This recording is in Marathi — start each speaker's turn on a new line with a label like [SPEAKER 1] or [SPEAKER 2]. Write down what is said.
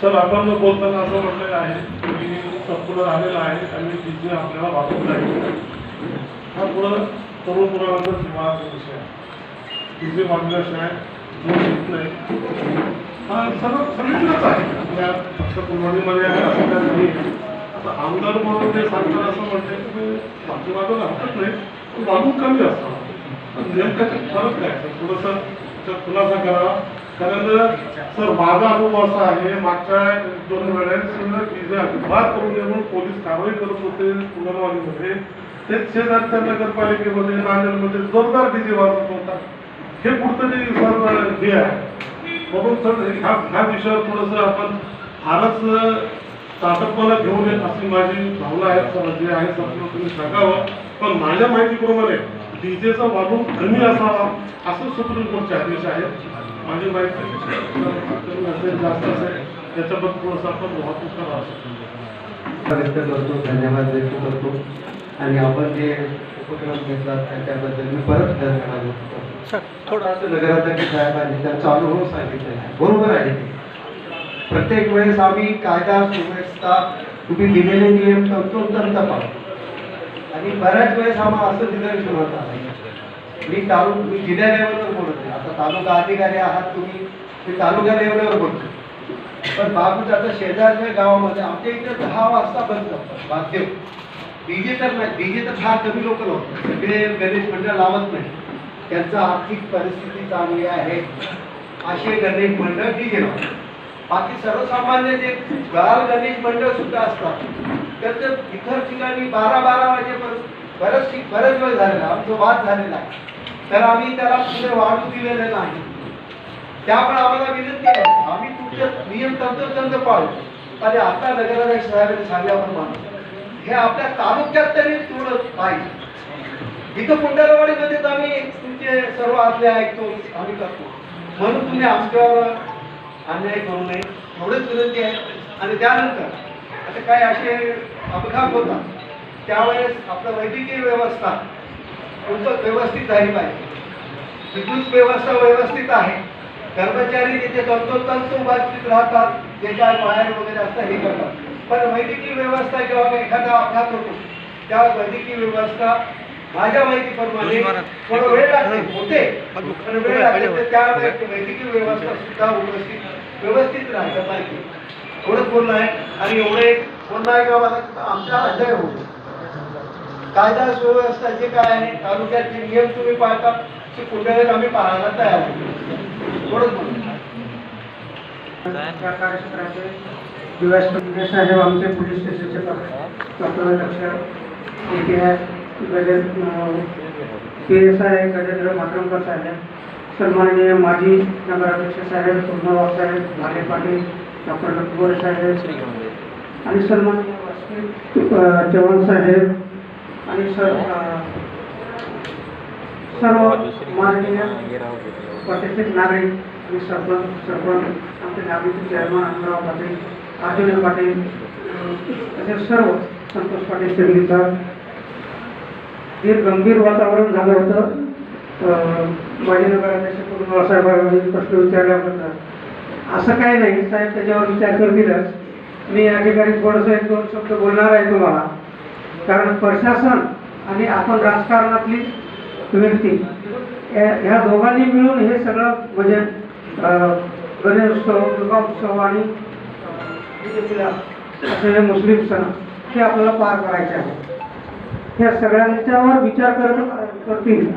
[SPEAKER 1] सर आपण बोलताना असं म्हटलेलं आहे की संपूर्ण आलेला आहे आणि तिथे आपल्याला वाचून आहे हा पुढं तरुण पुराणाचा जिव्हाळाचा विषय आहे तिथे वाचल्याशिवाय जो येत नाही हा सर्व सगळीकडेच आहे या फक्त कुलवाडीमध्ये आहे असं काही नाही आता आमदार म्हणून ते सांगतात असं म्हणते की तुम्ही पाठीमागं नाही पण वागून कमी असतात. नेमकं फरक काय? सर थोडंसं खुलासा करा. कारण सर माझा अनुभव असा आहे मागच्या दोन वेळेस अजिबात करून देऊन पोलीस कारवाई करत होते पुनर्वाणीमध्ये तेच शेजारच्या नगरपालिकेमध्ये नांदेडमध्ये जोरदार डीजे वाजत होता. हे कुठतरी सर हे आहे. म्हणून सर ह्या ह्या विषयावर थोडंसं आपण फारच स्टार्टअपला घेऊन येत अशी माझी भावना आहे जे आहे सर तुम्ही सांगावं. पण माझ्या माहितीप्रमाणे डीजेचा वाढून कमी असावा असं सुप्रीम कोर्टचे आदेश आहेत. माझी माहिती कमी असेल जास्त असेल त्याच्याबद्दल थोडंसं आपण वाहतूक करावं.
[SPEAKER 2] व्यक्त करतो धन्यवाद व्यक्त करतो. आणि आपण जे उपक्रम घेतला त्याच्याबद्दल मी परत धन्यवाद व्यक्त करतो. थोडासा नगराध्यक्ष साहेबांनी त्यांचा अनुभव सांगितलेला आहे. बरोबर आहे ते. प्रत्येक वेळेस आम्ही कायदा सुव्यवस्था तुम्ही दिलेले नियम तंतोतंत पाळतो. आणि बऱ्याच वेळेस आम्हाला असं निदर्शन होत आहे मी तालुक मी जिल्हा लेवलवर बोलत आहे आता तालुका अधिकारी आहात तुम्ही ते तालुका लेवलवर बोलतो. पण बाबूच आता शेजारच्या गावामध्ये आमच्या इथे दहा वाजता बंद करतात. वाद्य डीजे तर नाही डीजे तर फार कमी लोक लावतात सगळे गणेश मंडळ लावत नाही. त्यांचा आर्थिक परिस्थिती चांगली आहे. असे गणेश मंडळ डीजे लावतात. बाकी सर्वसामान्य जे बाल गणेश मंडळ सुद्धा असतात त्यांचं इतर ठिकाणी बारा बारा वाजेपर्यंत बरेच बरेच वेळ झालेला आमचं आमचा वाद झालेला आहे. तर आम्ही त्याला पुढे वाढू दिलेलं नाही. त्यामुळे आम्हाला विनंती आहे आम्ही तुमचे नियम तंत्रतंत्र पाळू. आणि आता नगराध्यक्ष साहेबांनी सांगल्याप्रमाणे हे आपल्या तालुक्यात तरी थोडं पाहिजे इथं कुंडलवाडीमध्ये तर आम्ही तुमचे सर्व आज्ञा ऐकतो आम्ही करतो. म्हणून तुम्ही आमच्यावर अन्याय करू नये. एवढंच विनंती आहे. आणि त्यानंतर आता काय असे अपघात होतात त्यावेळेस आपलं वैद्यकीय व्यवस्था खूपच व्यवस्थित झाली पाहिजे. विद्युत व्यवस्था व्यवस्थित आहे. कर्मचारी तिथे तंतोतंत उपस्थित राहतात जे काय बाहेर वगैरे असतात हे करतात. पण वैद्यकीय व्यवस्था जेव्हा एखादा अपघात होतो त्या वैद्यकीय व्यवस्था माझ्या माहितीप्रमाणे थोडा वेळ लागते होते. पण वेळ लागते तर त्या वैद्यकीय व्यवस्था सुद्धा उपस्थित व्यवस्थित राहायला पाहिजे एवढंच बोलणं आहे आणि एवढे बोलणं आहे का मला? आमचा अध्याय होतो. कायदा सुव्यवस्था जे काय आहे? तालुक्यात जे नियम तुम्ही पाळता ते कुठे आम्ही पाळायला तयार आहोत थोडंच बोलणं.
[SPEAKER 3] कार्यक्षेत्राचे आमचे पोलीस स्टेशनचे डॉक्टर लक्ष आहे. Gajendra P S I Gajendra Matramkar साहेब सन्माननीय माजी नगराध्यक्ष साहेब सोमनाबाब साहेब भाले पाटील डॉक्टर लक्ष्मण साहेब आणि सन्माननीय वासुदेव चव्हाण साहेब आणि सर सर्व माननीय प्रादेशिक नागरिक आणि सरपंच सरपंच आमचे नागरिक चेअरमन आनंदराव पाटील अर्जुन पाटील अं, तसेच सर्व संतोष पाटील शिर्लीकर जे गंभीर वातावरण झालं होतं. माजी नगराध्यक्ष कुटुंब साहेबांनी प्रश्न विचारल्याबद्दल असं काही नाही साहेब त्याच्यावर विचार करतीलच. मी या ठिकाणी थोडंसं एक दोन शब्द बोलणार आहे तुम्हाला. कारण प्रशासन आणि आपण राजकारणातली व्यक्ती या- ह्या दोघांनी मिळून हे सगळं म्हणजे गणेशोत्सव दुर्गा उत्सव आणि असे हे मुस्लिम सण हे आपल्याला पार करायचे आहे ह्या सगळ्यांच्यावर विचार करत करतील.